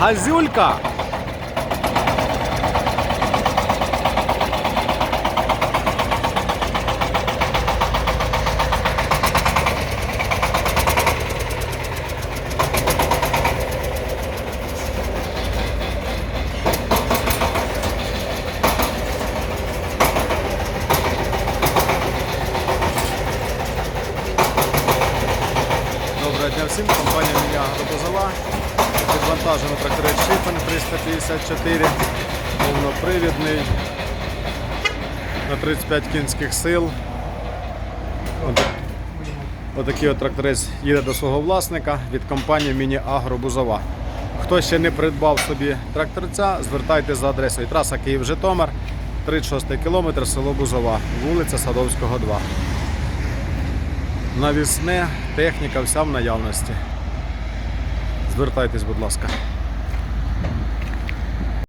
Газюлька. Доброго дня всім, компанія Міня Агробозова. Відвантажено тракторець Шифен 354, повнопривідний на 35 кінських сил. От- Отакий от тракторець їде до свого власника від компанії Міні Агробузова. Хто ще не придбав собі тракторця, звертайтеся за адресою траса Київ-Житомир, 36 кілометр, село Бузова, вулиця Садовського, 2. Навісне, техніка вся в наявності. Звертайтесь, будь ласка.